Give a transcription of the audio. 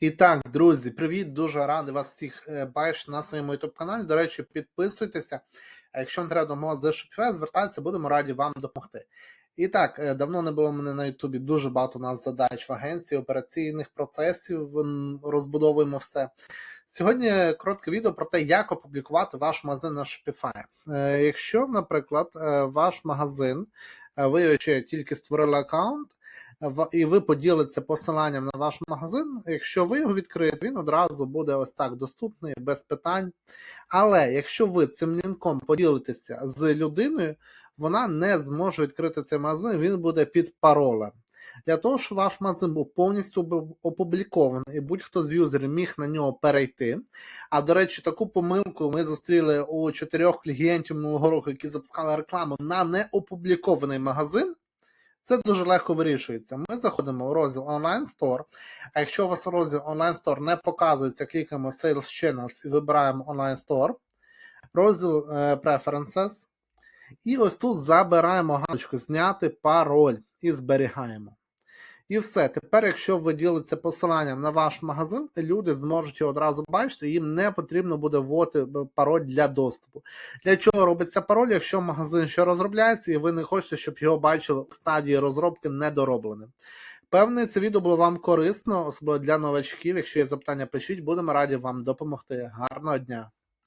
І так, друзі, привіт! Дуже радий вас всіх е, бачити на своєму youtube каналі. До речі, підписуйтеся. Якщо вам треба допомога з Shopify, звертайтеся, будемо раді вам допомогти. І так, е, давно не було мене на Ютубі. Дуже багато у нас задач в агенції, операційних процесів. Розбудовуємо все. Сьогодні коротке відео про те, як опублікувати ваш магазин на Shopify. Е, Якщо, наприклад, ваш магазин, ви ще тільки створили аккаунт, і ви поділитеся посиланням на ваш магазин. Якщо ви його відкриєте, він одразу буде ось так доступний, без питань. Але якщо ви цим лінком поділитеся з людиною, вона не зможе відкрити цей магазин, він буде під паролем. Для того, щоб ваш магазин був повністю опублікований, і будь-хто з юзерів міг на нього перейти. А до речі, таку помилку ми зустріли у чотирьох клієнтів минулого року, які запускали рекламу на неопублікований магазин. Це дуже легко вирішується. Ми заходимо в розділ Online Store. А якщо у вас розділ Online Store не показується, клікаємо Sales Channels і вибираємо Online Store, розділ е, Preferences. І ось тут забираємо галочку Зняти пароль і зберігаємо. І все. Тепер, якщо ви ділитеся посиланням на ваш магазин, люди зможуть його одразу бачити, їм не потрібно буде вводити пароль для доступу. Для чого робиться пароль, якщо магазин ще розробляється, і ви не хочете, щоб його бачили в стадії розробки недоробленим. Певне, це відео було вам корисно, особливо для новачків. Якщо є запитання, пишіть, будемо раді вам допомогти. Гарного дня!